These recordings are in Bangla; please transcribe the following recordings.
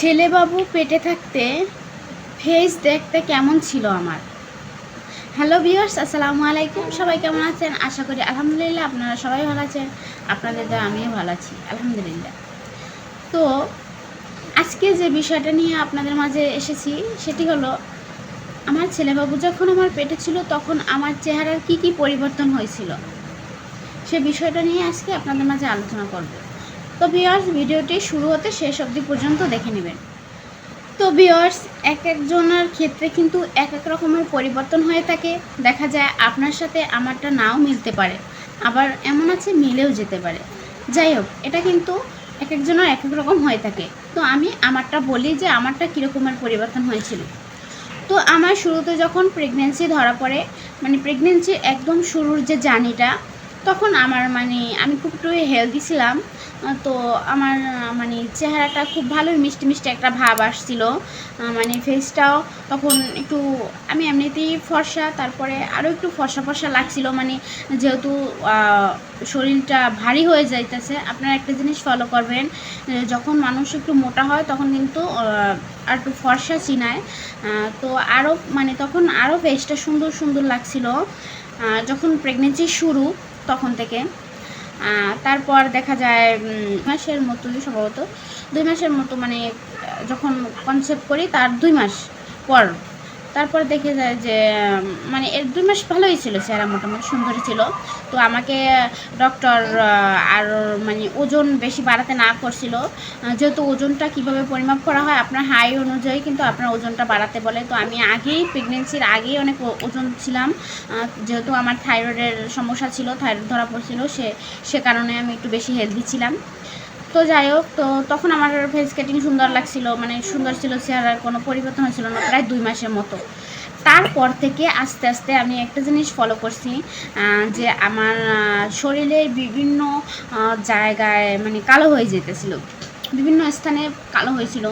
ছেলেবাবু পেটে থাকতে ফেস দেখতে কেমন ছিল আমার? হ্যালো ভিউয়ার্স আসসালামু আলাইকুম। সবাই কেমন আছেন? আশা করি আলহামদুলিল্লাহ আপনারা সবাই ভালো আছেন। আপনাদের দ্বারা আমিও ভালো আছি, আলহামদুলিল্লাহ। তো আজকে যে বিষয়টা নিয়ে আপনাদের মাঝে এসেছি, সেটি হলো আমার ছেলেবাবু যখন আমার পেটে ছিল, তখন আমার চেহারার কি কি পরিবর্তন হয়েছিল? সে বিষয়টা নিয়ে আজকে আপনাদের মাঝে আলোচনা করব। তো ভিওয়ার্স ভিডিওটি শুরু হতে শেষ অবধি পর্যন্ত দেখে নেবেন। তো ভিওয়ার্স এক একজনের ক্ষেত্রে কিন্তু এক এক রকমের পরিবর্তন হয়ে থাকে। দেখা যায় আপনার সাথে আমারটা নাও মিলতে পারে, আবার এমন আছে মিলেও যেতে পারে। যাই হোক, এটা কিন্তু এক একজনের এক এক রকম হয়ে থাকে। তো আমি আমারটা বলি যে আমারটা কীরকমের পরিবর্তন হয়েছিল। তো আমার শুরুতে যখন প্রেগনেন্সি ধরা পড়ে মানে প্রেগনেন্সির একদম শুরুর যে জার্নিটা তখন আমার মানে আমি খুব একটু হেলদি ছিলাম, তো আমার মানে চেহারাটা খুব ভালোই মিষ্টি মিষ্টি একটা ভাব আসছিল। মানে ফেসটাও তখন একটু, আমি এমনিতেই ফর্সা, তারপরে আরও একটু ফর্সা ফর্সা লাগছিল। মানে যেহেতু শরীরটা ভারী হয়ে যাইতেছে, আপনারা একটা জিনিস ফলো করবেন যখন মানুষ একটু মোটা হয় তখন কিন্তু আর একটু ফর্সা চিনায়। তো আরও মানে তখন আরও ফেসটা সুন্দর সুন্দর লাগছিল। যখন প্রেগনেন্সি শুরু তখন থেকে। তারপর দেখা যায় মাসের মতোই সম্ভবত, দুই মাসের মতো মানে যখন কনসেপ্ট করি, তার দুই মাস পর তারপর দেখে যায় যে মানে এর দুই মাস ভালোই ছিল, চেহারা মোটামুটি সুন্দরই ছিল। তো আমাকে ডক্টর আর মানে ওজন বেশি বাড়াতে না করছিল। যেহেতু ওজনটা কীভাবে পরিমাপ করা হয়, আপনার হাই অনুযায়ী কিন্তু আপনার ওজনটা বাড়াতে বলে। তো আমি আগেই প্রেগনেন্সির আগেই অনেক ওজন ছিলাম। যেহেতু আমার থাইরয়েডের সমস্যা ছিল থাইরয়েড ধরা পড়ছিল, সে সে কারণে আমি একটু বেশি হেলদি ছিলাম। তো যাই হোক, তো তখন আমার ফেস কাটিং সুন্দর লাগছিল মানে সুন্দর ছিল, চেহারার কোনো পরিবর্তন হয়েছিল না, প্রায় দুই মাসের মতো। তারপর থেকে আস্তে আস্তে আমি একটা জিনিস ফলো করছি যে আমার শরীরের বিভিন্ন জায়গায় মানে কালো হয়ে যেতেছিল। বিভিন্ন স্থানে কালো হয়েছিল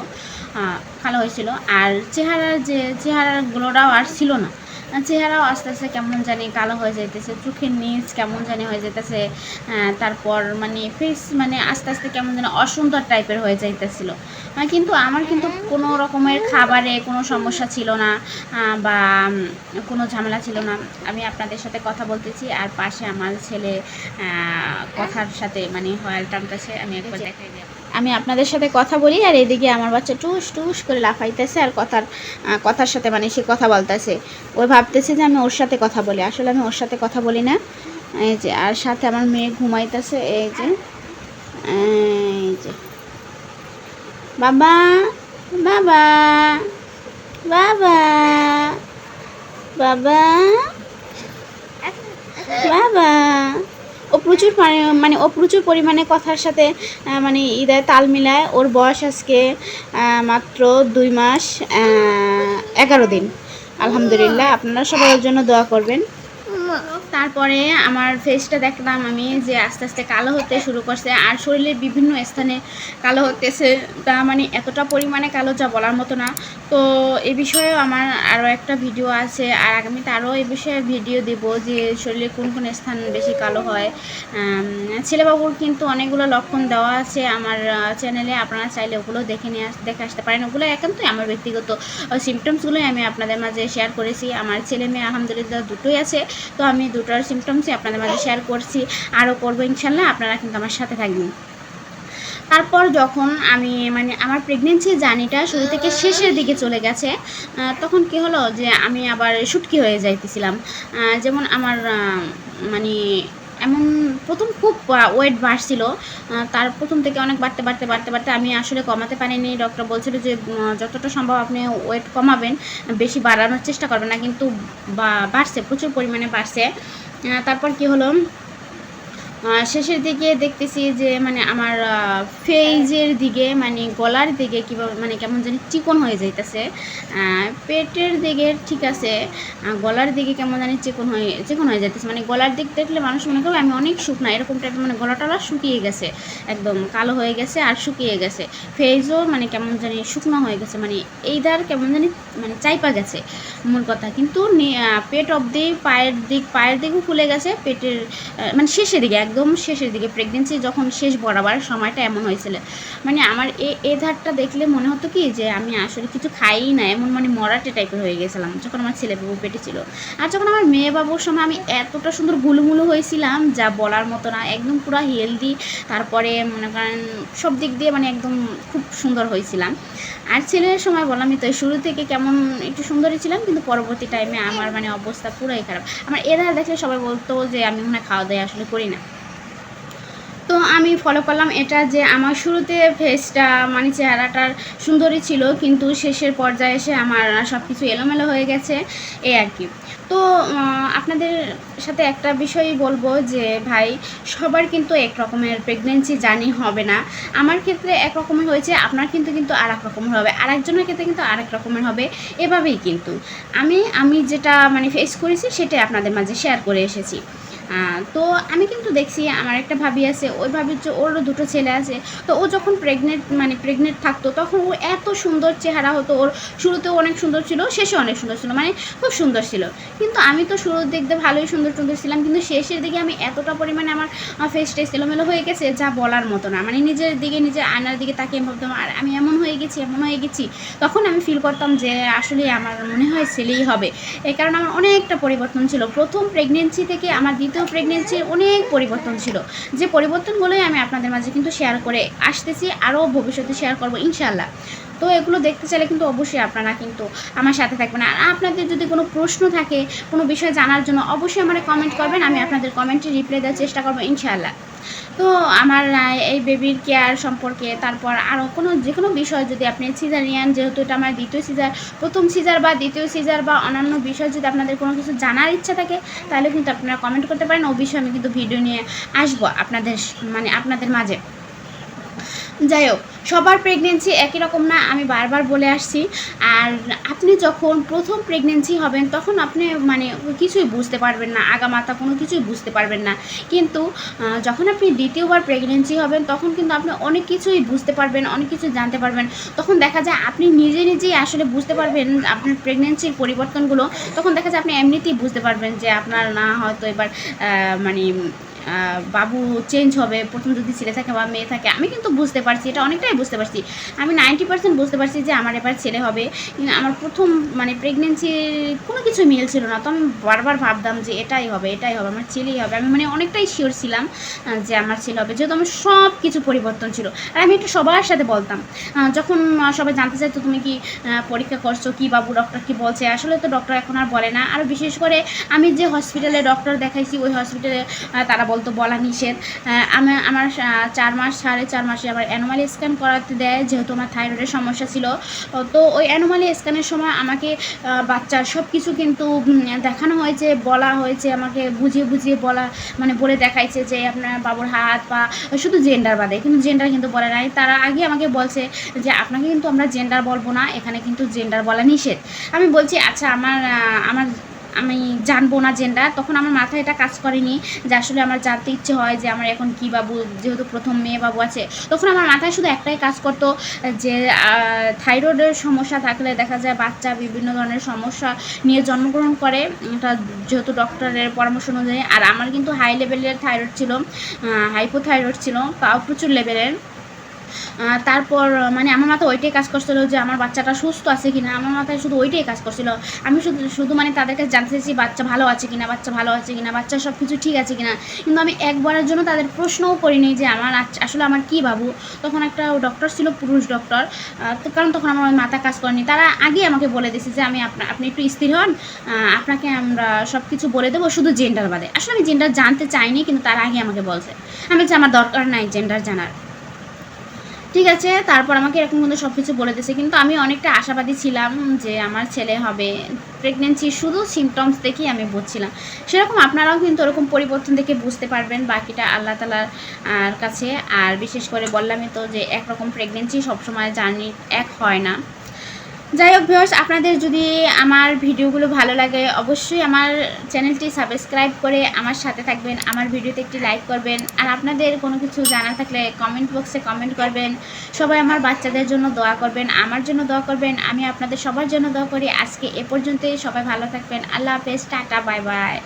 কালো হয়েছিল, আর চেহারার যে, চেহারার গ্লোটাও আর ছিল না। চেহারাও আস্তে আস্তে কেমন জানি কালো হয়ে যাইতেছে চোখের নিচ কেমন জানি হয়ে যেতেছে আহ, তারপর মানে ফেস মানে আস্তে আস্তে কেমন যেন অসুন্দর টাইপের হয়ে যাইতেছিল। কিন্তু আমার কিন্তু কোনো রকমের খাবারে কোনো সমস্যা ছিল না বা কোনো ঝামেলা ছিল না। আমি আপনাদের সাথে কথা বলতেছি আর পাশে আমার ছেলে কথার সাথে মানে হয়াল টানতেছে আমি একবার দেখাই দিই আমি আপনাদের সাথে কথা বলি আর এদিকে আমার বাচ্চা টুস টুস করে লাফাইতেছে আর কথার কথার সাথে মানে সে কথা বলতেছে। ওই ভাবতেছে যে আমি ওর সাথে কথা বলি। আসলে আমি ওর সাথে কথা বলি না। এই যে, আর সাথে আমার মেয়ে ঘুমাইতেছে, এই যে এই যে। বাবা বাবা বাবা বাবা বাবা। ও প্রচুর মানে ও প্রচুর পরিমাণে কথার সাথে মানে ইদায় তাল মিলায়। ওর বয়স আজকে মাত্র দুই মাস এগারো দিন। আলহামদুলিল্লাহ, আপনারা সবার জন্য দোয়া করবেন। তারপরে আমার ফেসটা দেখলাম আমি যে আস্তে আস্তে কালো হতে শুরু করছে, আর শরীরের বিভিন্ন স্থানে কালো হতেছে। তা মানে এতটা পরিমাণে কালো যা বলার মতো না। তো এ বিষয়েও আমার আরও একটা ভিডিও আছে, আর আগামীতে আরও এ বিষয়ে ভিডিও দেব যে শরীরে কোন কোন স্থান বেশি কালো হয়। ছেলেবাবুর কিন্তু অনেকগুলো লক্ষণ দেওয়া আছে আমার চ্যানেলে আপনারা চাইলে ওগুলো দেখে নিয়ে দেখে আসতে পারেন। ওগুলো একান্তই আমার ব্যক্তিগত সিমটমসগুলোই আমি আপনাদের মাঝে শেয়ার করেছি। আমার ছেলে মেয়ে আলহামদুলিল্লাহ দুটোই আছে। তো আমি দুটোর সিমটমসই আপনাদের মাঝে শেয়ার করছি, আরও করব ইনশাল্লাহ, আপনারা কিন্তু আমার সাথে থাকবেন। তারপর যখন আমি মানে আমার প্রেগনেন্সি জার্নিটা শুরু থেকে শেষের দিকে চলে গেছে তখন কি হলো যে আমি আবার সুটকি হয়ে যাইতেছিলাম। যেমন আমার মানে এমন প্রথম খুব ওয়েট বাড়ছিল। তার প্রথম থেকে অনেক বাড়তে বাড়তে বাড়তে বাড়তে আমি আসলে কমাতে পারিনি। ডক্টর বলছিল যে যতটা সম্ভব আপনি ওয়েট কমাবেন, বেশি বাড়ানোর চেষ্টা করবেন না, কিন্তু বাড়ছে, প্রচুর পরিমাণে বাড়ছে। তারপর কি হলো? শেষের দিকে দেখতেছি যে মানে আমার ফেজের দিকে মানে গলার দিকে কীভাবে মানে কেমন জানি চিকন হয়ে যাইতেছে। পেটের দিকে ঠিক আছে গলার দিকে কেমন জানি চিকন হয়ে চিকন হয়ে যাইতেছে। মানে গলার দিক দেখলে মানুষ মনে করবে আমি অনেক শুকনা, এরকম টাইপের মানে গলাটা শুকিয়ে গেছে, একদম কালো হয়ে গেছে আর শুকিয়ে গেছে। ফেজও মানে কেমন জানি শুকনো হয়ে গেছে মানে এইদার কেমন জানি মানে চাইপা গেছে, মূল কথা। কিন্তু পেট অবধি পায়ের দিক, পায়ের দিকও ফুলে গেছে, পেটের মানে শেষের দিকে একদম শেষের দিকে প্রেগনেন্সি যখন শেষ বরাবর সময়টা এমন হয়েছিল। মানে আমার এ এ ধারটা দেখলে মনে হতো কি যে আমি আসলে কিছু খাই না, এমন মানে মরাটে টাইপের হয়ে গেছিলাম যখন আমার ছেলে বাবু পেটে ছিল। আর যখন আমার মেয়ে বাবুর সময় আমি এতটা সুন্দর গুলুমুলু হয়েছিলাম, যা বলার মতো না, একদম পুরো হেলদি তারপরে মনে করেন সব দিক দিয়ে মানে একদম খুব সুন্দর হয়েছিলাম। আর ছেলের সময় বললামই তো, শুরু থেকে কেমন একটু সুন্দরই ছিলাম, কিন্তু পরবর্তী টাইমে আমার মানে অবস্থা পুরাই খারাপ। আমার এরা দেখলে সবাই বলতো যে আমি মনে খাওয়া দাওয়া আসলে করি না। আমি ফলো করলাম এটা যে আমার শুরুতে ফেসটা মানে চেহারাটার সুন্দরই ছিল, কিন্তু শেষের পর্যায়ে এসে আমার সব কিছু এলোমেলো হয়ে গেছে, এই আর কি। তো আপনাদের সাথে একটা বিষয়ই বলব যে, ভাই, সবার কিন্তু এক রকমের প্রেগনেন্সি জার্নি হবে না। আমার ক্ষেত্রে এক রকমের হয়েছে, আপনার কিন্তু কিন্তু আর এক রকমের হবে। আর একজনের ক্ষেত্রে কিন্তু আর এক রকমের হবে, এভাবেই কিন্তু। আমি আমি যেটা মানে ফেস করেছি, সেটাই আপনাদের মাঝে শেয়ার করে এসেছি। তো আমি কিন্তু দেখছি, আমার একটা ভাবি আছে, ওই ভাবির যে ওরও দুটো ছেলে আছে, তো ও যখন প্রেগনেন্ট মানে প্রেগনেন্ট থাকতো, তখন ও এত সুন্দর চেহারা হতো, ওর শুরুতেও অনেক সুন্দর ছিল, শেষে অনেক সুন্দর ছিল মানে খুব সুন্দর ছিল। কিন্তু আমি তো শুরুর দেখতে ভালোই সুন্দর সুন্দর ছিলাম, কিন্তু শেষের দিকে আমি এতটা পরিমাণে আমার ফেস টেস্ট এলোমেলো হয়ে গেছে, যা বলার মতো না। মানে নিজের দিকে, নিজের আয়নার দিকে তাকিয়ে ভাবতাম আর আমি এমন হয়ে গেছি, এমন হয়ে গেছি। তখন আমি ফিল করতাম যে আসলে আমার মনে হয় ছেলেই হবে। এই কারণে আমার অনেকটা পরিবর্তন ছিল। প্রথম প্রেগনেন্সি থেকে আমার দ্বিতীয় প্রেগনেন্সির অনেক পরিবর্তন ছিল। যে পরিবর্তনগুলোই আমি আপনাদের মাঝে কিন্তু শেয়ার করে আসতেছি, আরও ভবিষ্যতে শেয়ার করব ইনশাল্লাহ তো এগুলো দেখতে চাইলে কিন্তু অবশ্যই আপনারা কিন্তু আমার সাথে থাকবেন। আর আপনাদের যদি কোনো প্রশ্ন থাকে, কোনো বিষয় জানার জন্য অবশ্যই আমার কমেন্ট করবেন, আমি আপনাদের কমেন্টে রিপ্লাই দেওয়ার চেষ্টা করব ইনশাআল্লাহ। তো আমার এই বেবির কেয়ার সম্পর্কে, তারপর আরও কোনো যে কোনো বিষয় যদি আপনি সিজারিয়ান যেহেতু এটা আমার দ্বিতীয় সিজার প্রথম সিজার বা দ্বিতীয় সিজার বা অন্যান্য বিষয় যদি আপনাদের কোনো কিছু জানার ইচ্ছা থাকে, তাহলে কিন্তু আপনারা কমেন্ট করতে পারেন। ও বিষয়ে আমি কিন্তু ভিডিও নিয়ে আসব আপনাদের মানে আপনাদের মাঝে। যাই হোক, সবার প্রেগনেন্সি একই রকম না, আমি বারবার বলে আসছি। আর আপনি যখন প্রথম প্রেগনেন্সি হবেন, তখন আপনি মানে কিছুই বুঝতে পারবেন না আগামাতা কোনো কিছুই বুঝতে পারবেন না। কিন্তু যখন আপনি দ্বিতীয়বার প্রেগনেন্সি হবেন, তখন কিন্তু আপনি অনেক কিছুই বুঝতে পারবেন, অনেক কিছু জানতে পারবেন। তখন দেখা যায় আপনি নিজে নিজেই আসলে বুঝতে পারবেন আপনার প্রেগনেন্সির পরিবর্তনগুলো। তখন দেখা যায় আপনি এমনিতেই বুঝতে পারবেন যে আপনার না হয়তো এবার মানে বাবু চেঞ্জ হবে, প্রথম যদি ছেলে থাকে বা মেয়ে থাকে, আমি কিন্তু বুঝতে পারছি, এটা অনেকটাই বুঝতে পারছি। আমি নাইনটি পার্সেন্ট বুঝতে পারছি যে আমার এবার ছেলে হবে। আমার প্রথম মানে প্রেগনেন্সির কোনো কিছু মিল ছিল না। তো আমি বারবার ভাবতাম যে এটাই হবে এটাই হবে, আমার ছেলেই হবে। আমি মানে অনেকটাই শিওর ছিলাম যে আমার ছেলে হবে। যেহেতু আমার সব কিছু পরিবর্তন ছিল। আর আমি একটু সবার সাথে বলতাম। যখন সবাই জানতে চাইতো, তুমি কি পরীক্ষা করছ? কি বাবু ডক্টর কি বলছে? আসলে তো ডক্টর এখন আর বলে না। আর বিশেষ করে আমি যে হসপিটালে ডক্টর দেখাইছি, ওই হসপিটালে তারা বলা নিষেধ। আহ, আমি আমার চার মাস সাড়ে চার মাসে আবার অ্যানোমালি স্ক্যান করাতে দেয় যেহেতু আমার থাইরয়েডের সমস্যা ছিল। তো ওই অ্যানোমালি স্ক্যানের সময় আমাকে বাচ্চার সব কিছু কিন্তু দেখানো হয়েছে বলা হয়েছে আমাকে বুঝিয়ে বুঝিয়ে বলা মানে বলে দেখাইছে যে আপনার বাবুর হাত পা শুধু জেন্ডার বাদে কিন্তু জেন্ডার কিন্তু বলে নাই। তারা আগে আমাকে বলছে যে আপনাকে কিন্তু আমরা জেন্ডার বলব না এখানে কিন্তু জেন্ডার বলা নিষেধ। আমি বলছি আচ্ছা আমার আমার আমি জানব না জেন্ডার তখন আমার মাথায় এটা কাজ করেনি যে আসলে আমার জানতে ইচ্ছে হয় যে আমার এখন কি বাবু, যেহেতু প্রথম মেয়ে বাবু আছে। তখন আমার মাথায় শুধু একটাই কাজ করতো যে থাইরয়েডের সমস্যা থাকলে দেখা যায় বাচ্চা বিভিন্ন ধরনের সমস্যা নিয়ে জন্মগ্রহণ করে। এটা যেহেতু ডক্টরের পরামর্শ অনুযায়ী। আর আমার কিন্তু হাই লেভেলের থাইরয়েড ছিল হাইপোথাইরয়েড ছিল, তাও প্রচুর লেভেলের তারপর মানে আমার মাথায় ওইটাই কাজ করছিল যে আমার বাচ্চাটা সুস্থ আছে কিনা। আমার মাথায় শুধু ওইটাই কাজ করছিল। আমি শুধু শুধু মানে তাদের কাছে জানতে চাইছি বাচ্চা ভালো আছে কিনা, বাচ্চা ভালো আছে কিনা, বাচ্চা সব কিছু ঠিক আছে কিনা। কিন্তু আমি একবারের জন্য তাদের প্রশ্নও করিনি যে আমার আসলে আমার কি বাবু। তখন একটা ডক্টর ছিল, পুরুষ ডক্টর কারণ তখন আমার মাথা কাজ করেনি। তারা আগে আমাকে বলে দিয়েছে যে আমি আপনা, আপনি একটু স্থির হন। আপনাকে আমরা সব কিছু বলে দেবো শুধু জেন্ডার বাদে। আসলে আমি জেন্ডার জানতে চাইনি, কিন্তু তার আগে আমাকে বলছে। আমি বলছি, আমার দরকার নাই জেন্ডার জানার। ঠিক আছে, তারপর আমাকে এরকম কিন্তু সব কিছু বলে দিয়েছে। কিন্তু আমি অনেকটা আশাবাদী ছিলাম যে আমার ছেলে হবে প্রেগনেন্সি শুধু সিমটমস দেখেই আমি বুঝছিলাম। সেরকম আপনারাও কিন্তু ওরকম পরিবর্তন দেখে বুঝতে পারবেন বাকিটা আল্লাহ তালার কাছে। আর বিশেষ করে বললামই তো যে একরকম প্রেগনেন্সি সবসময় জার্নি এক হয় না। যাই হোক ভিউয়ার্স, আপনাদের যদি আমার ভিডিওগুলো ভালো লাগে, অবশ্যই আমার চ্যানেলটি সাবস্ক্রাইব করে আমার সাথে থাকবেন, আমার ভিডিওতে একটি লাইক করবেন, আর আপনাদের কোনো কিছু জানা থাকলে কমেন্ট বক্সে কমেন্ট করবেন। সবাই আমার বাচ্চাদের জন্য দোয়া করবেন, আমার জন্য দোয়া করবেন, আমি আপনাদের সবার জন্য দোয়া করি। আজকে এ পর্যন্তই, সবাই ভালো থাকবেন, আল্লাহ হাফেজ, টাটা, বাই বাই।